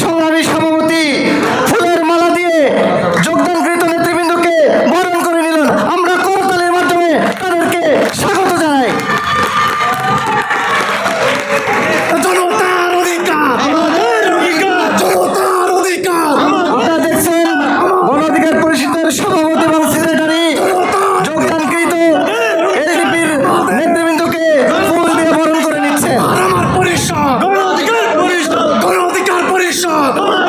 সংগ্রামী সভাপতি ফুলের মালা দিয়ে যোগদানকৃত নেতৃবৃন্দকে বরণ করে নিলেন। আমরা করতালের মাধ্যমে তাদেরকে স্বাগত জানাই। জনতার অধিকার জনতার অধিকার। আপনারা দেখছেন গণ অধিকার পরিষদের সভাপতি どれ?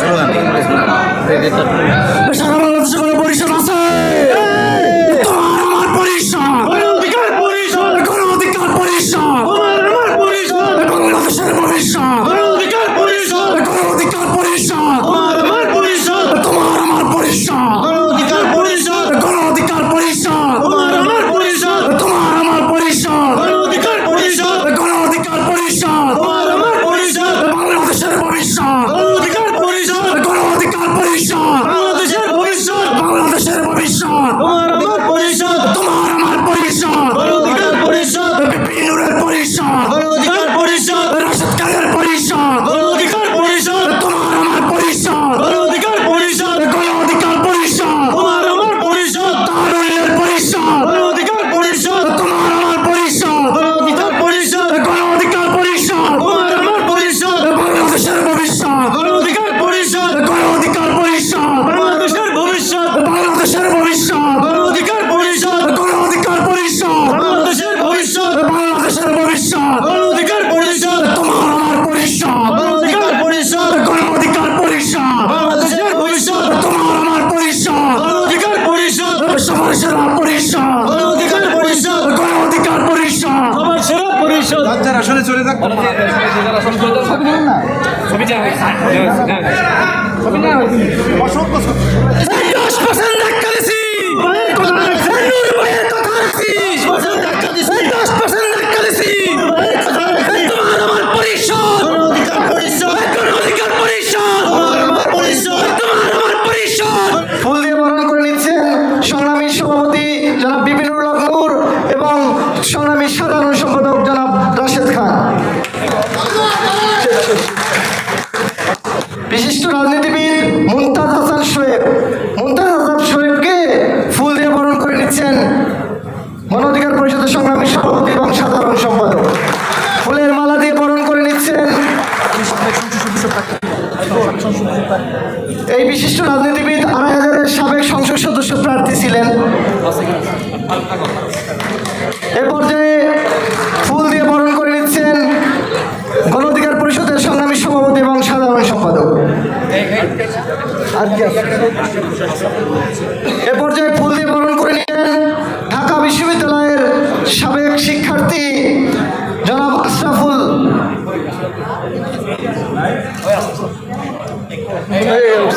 সারা ভবিষ্যৎ গণ অধিকার পরিষদ। তোমার আমার পরিষদ। গণ অধিকার পরিষদ। গণ অধিকার পরিষদ। বাংলাদেশের ভবিষ্যৎ তোমার আমার পরিষদ। গণ অধিকার পরিষদ। সবার সেরা পরিষদ। গণ অধিকার পরিষদ। গণ অধিকার পরিষদ। সবার সেরা পরিষদ। যার আসলে চলে যাক। দশ পার্সেন্ট ধাক্কা দিছি নূর ভাইয়ের কথা রাখছি দশ পার্সেন্ট ধাক্কা দিছি তোমার আমার পরিষদ অধিকার পরিষদ অধিকার পরিষদ আমার পরিষদ তোমার আমার পরিষদ ফুল দিয়ে বরণ করে নিচ্ছেন সংগ্রামী সভাপতি জনাব বিপিনুর লখনৌর এবং সংগ্রামী সাধারণ সম্পাদক জনাব রাশেদ খান। বিশিষ্ট রাজনীতিবিদ মুমতাজ হাসান শোয়েব মুমতাজ হাসান শোয়েবকে ফুল দিয়ে বরণ করে নিচ্ছেন গণ অধিকার পরিষদের সংগ্রামী সভাপতি এবং সাধারণ সম্পাদক। ফুলের মালা দিয়ে বরণ করে নিচ্ছেন এই বিশিষ্ট রাজনীতিবিদ আড়াই হাজারের সাবেক সংসদ সদস্য প্রার্থী ছিলেন। এ পর্যায়ে ফুল দিয়ে বরণ করে নিচ্ছেন গণ অধিকার পরিষদের সংগ্রামী সভাপতি এবং সাধারণ সম্পাদক। এ পর্যায়ে ফুল দিয়ে বরণ করে নিলেন ঢাকা বিশ্ববিদ্যালয়ের সাবেক শিক্ষার্থী জনাব আশরাফুল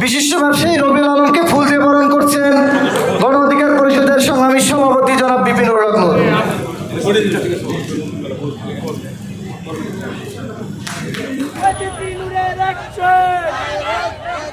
বিশিষ্ট ব্যবসায়ী রবিউল আলমকে ফুল দিয়ে বরণ করছেন গণ অধিকার পরিষদের সংগ্রামী সভাপতি জনাব বিপিন রহমান action! Action!